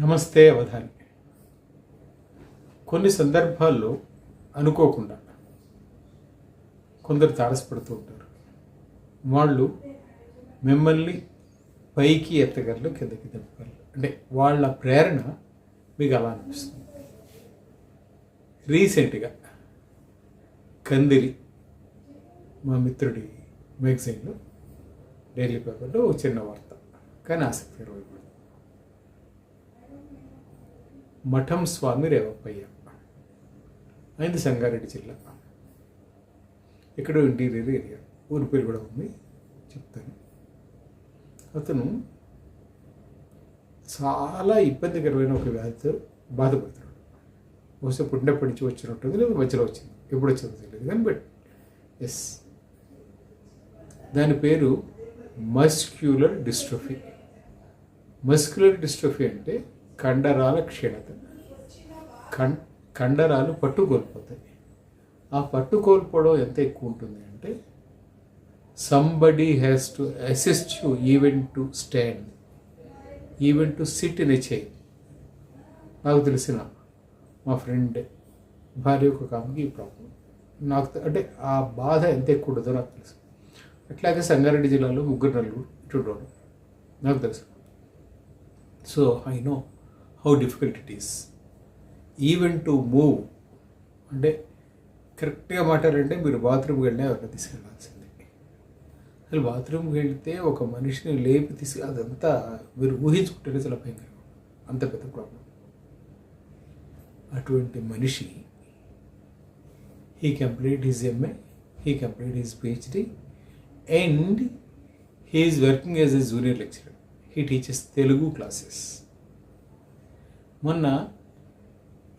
నమస్తే అవధాని కొన్ని సందర్భాల్లో అనుకోకుండా కొందరు తారసపడుతూ ఉంటారు. వాళ్ళు మిమ్మల్ని పైకి ఎత్తగలరు కిందకి దింపగలరు అంటే వాళ్ళ ప్రేరణ మీకు అలా అనిపిస్తుంది. రీసెంట్గా కందిరి మా మిత్రుడి మ్యాగజైన్లో డైలీ పేపర్లో చిన్న వార్త. కానీ ఆసక్తి మఠం స్వామి రేవప్పయ్య. అయింది సంగారెడ్డి జిల్లా. ఇక్కడ ఇంటీరియర్ ఏరియా. ఊరి పేరు కూడా ఉంది. చెప్తాను. అతను చాలా ఇబ్బందికరమైన ఒక వ్యాధితో బాధపడుతున్నాడు. బహుశా పుట్టినప్పటి నుంచి వచ్చినట్టుంది లేదా మధ్యలో వచ్చింది. ఎప్పుడు వచ్చిందో తెలియదు. కానీ బట్ ఎస్ దాని పేరు మస్క్యులర్ డిస్ట్రోఫీ. మస్క్యులర్ డిస్ట్రోఫీ అంటే కండరాల క్షీణత. కం కండరాలు పట్టు కోల్పోతాయి ఆ పట్టు కోల్పోవడం ఎంత ఎక్కువ ఉంటుంది అంటే somebody has to assist you even to stand even to sit in a నాకు తెలిసిన మా ఫ్రెండ్ భార్య ఒక ఆమెకి ఈ ప్రాబ్లం నాకు అంటే ఆ బాధ ఎంత ఎక్కువ ఉండదో నాకు తెలుసు. అట్లాగే సంగారెడ్డి జిల్లాలో ముగ్గురు నలుగురు ఇటు నాకు తెలుసు. So I know how difficult it is even to move అంటే కరెక్ట్గా మాట్లాడాలంటే మీరు బాత్రూమ్కి వెళ్ళినా ఎవరైనా తీసుకెళ్ళాల్సిందే. అసలు బాత్రూమ్కి వెళ్తే ఒక మనిషిని లేపి తీసుకు అదంతా మీరు ఊహించుకుంటేనే చాలా భయంకరం అంత పెద్ద ప్రాబ్లం అటువంటి మనిషి he complete his MA he complete his PhD and he is working as a junior lecturer he teaches Telugu classes మొన్న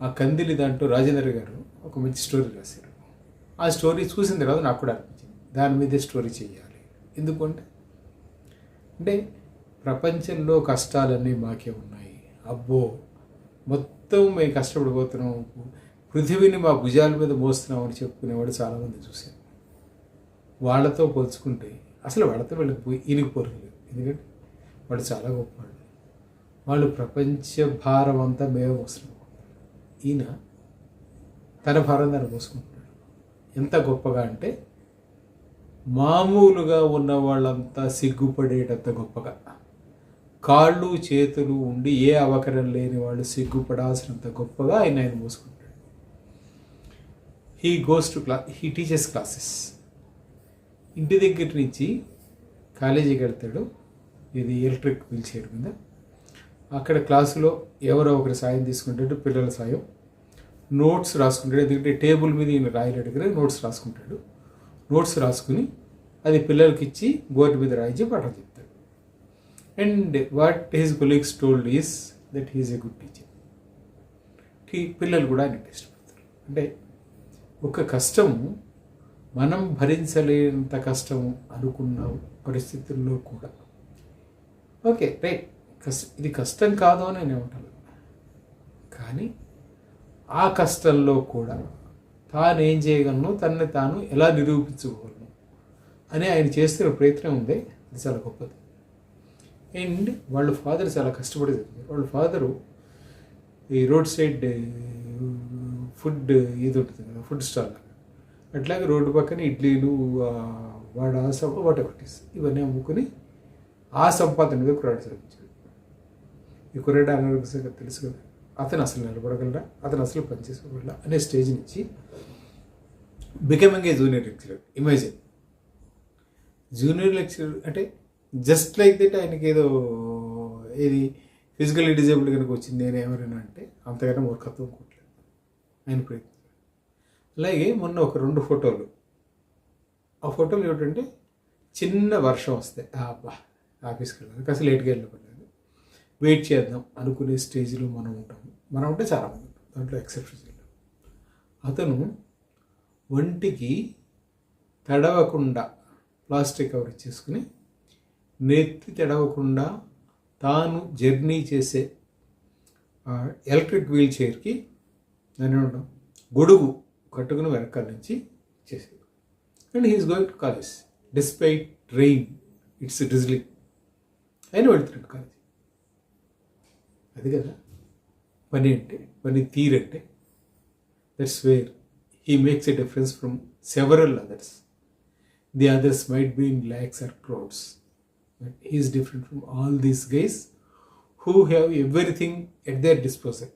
ఆ కందిలి దాంట్లో రాజేంద్ర గారు ఒక మంచి స్టోరీ రాశారు. ఆ స్టోరీ చూసిన తర్వాత నాకు కూడా అనిపించింది. దాని మీదే స్టోరీ చేయాలి ఎందుకంటే అంటే ప్రపంచంలో కష్టాలన్నీ మాకే ఉన్నాయి. అబ్బో మొత్తం మేము కష్టపడిపోతున్నాం. పృథివీని మా భుజాల మీద మోస్తున్నాం అని చెప్పుకునేవాడు చాలామంది చూశాను వాళ్ళతో పోల్చుకుంటే అసలు వాళ్ళతో వీళ్ళకి పోయి ఈయనకి పోలేదు ఎందుకంటే వాడు చాలా గొప్పవాడు. వాళ్ళు ప్రపంచ భారం అంతా మేము మోస్తున్నాం ఈయన తన భారం తను మోసుకుంటున్నాడు ఎంత గొప్పగా అంటే మామూలుగా ఉన్న వాళ్ళంతా సిగ్గుపడేటంత గొప్పగా. కాళ్ళు చేతులు ఉండి ఏ అవకరం లేని వాళ్ళు సిగ్గుపడాల్సినంత గొప్పగా ఆయన ఆయన మోసుకుంటాడు he goes to class he teaches classes ఇంటి దగ్గర నుంచి కాలేజీకి వెళ్తాడు. ఇది ఎలక్ట్రిక్ వీల్ చైర్ మీద. అక్కడ క్లాసులో ఎవరో ఒకరి సాయం తీసుకుంటాడు పిల్లల సాయం. నోట్స్ రాసుకుంటాడు. ఎందుకంటే టేబుల్ మీద ఈయన రాయలేడు కదా నోట్స్ రాసుకుంటాడు. నోట్స్ రాసుకుని అది పిల్లలకి ఇచ్చి బోర్డు మీద రాయించి పాఠం చెప్తాడు. And what his colleagues told is that he's a good teacher పిల్లలు కూడా ఆయనకి ఇష్టపడతారు. అంటే ఒక కష్టము మనం భరించలేనంత కష్టము అనుకున్న పరిస్థితుల్లో కూడా. ఓకే రైట్ ఇది కష్టం కాదు అని నేను కానీ ఆ కష్టంలో కూడా తాను ఏం చేయగలను తనని తాను ఎలా నిరూపించుకోగలను అని ఆయన చేస్తున్న ప్రయత్నం ఉంది అది చాలా గొప్పది. అండ్ వాళ్ళ ఫాదర్ చాలా కష్టపడి వాళ్ళ ఫాదరు ఈ రోడ్ సైడ్ ఫుడ్ ఇది ఉంటుంది కదా ఫుడ్ స్టాల్. అట్లాగే రోడ్డు పక్కన ఇడ్లీలు ఆ, వడ సబ్బ ఇవన్నీ అమ్ముకుని ఆ సంపాదన మీద కురాడు సాగించాడు ఈ కుర్రాడు అనారోగ్య తెలుసు కదా అతను అసలు నిలబడగలరా అతను అసలు పనిచేసుకోగలరా అనే స్టేజ్ నుంచి becoming a junior lecturer imagine junior lecturer అంటే జస్ట్ లైక్ దట్ ఆయనకి ఏదో ఏది ఫిజికల్లీ డిజేబుల్డ్ కనుక వచ్చింది నేను ఎవరైనా అంటే అంతకన్నా మూర్ఖత్వం కొట్టలేదు. ఆయన ప్రయత్నం అలాగే మొన్న ఒక రెండు ఫోటోలు. ఆ ఫోటోలు ఏమిటంటే చిన్న వర్షం వస్తే అబ్బా ఆఫీస్కి వెళ్ళాలి. కాస్త లేట్గా వెళ్ళకూడదు వెయిట్ చేద్దాం అనుకునే స్టేజ్లో మనం ఉంటాము మనం ఉంటే చాలా మంది ఉంటాం దాంట్లో ఎక్సెప్షన్స్ అతను ఒంటికి తడవకుండా ప్లాస్టిక్ కవర్ ఇచ్చేసుకుని నెత్తి తడవకుండా తాను జర్నీ చేసే ఎలక్ట్రిక్ వీల్ చైర్కి దాన్ని ఉండడం గొడుగు కట్టుకుని వెనకాల నుంచి చేసేది. And he is going to college. Despite rain it's drizzling. అయినా వెళ్తున్నాడు కాలేజ్ అది కదా. పని అంటే పని తీరంటే that's where he makes a difference from several others the others might be in lakhs or crowds but he is different from all these guys who have everything at their disposal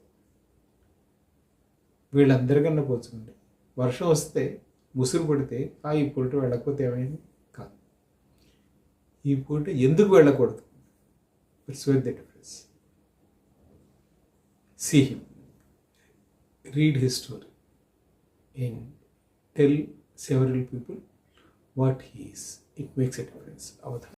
వీళ్ళందరికన్నా పోల్చుకోండి వర్షం వస్తే ముసురు పడితే ఆ ఈ పూట వెళ్ళకపోతే ఏమైంది? కాదు. ఈ పూట ఎందుకు వెళ్ళకూడదు? It's where that see him, read his story, and tell several people what he is. It makes a difference.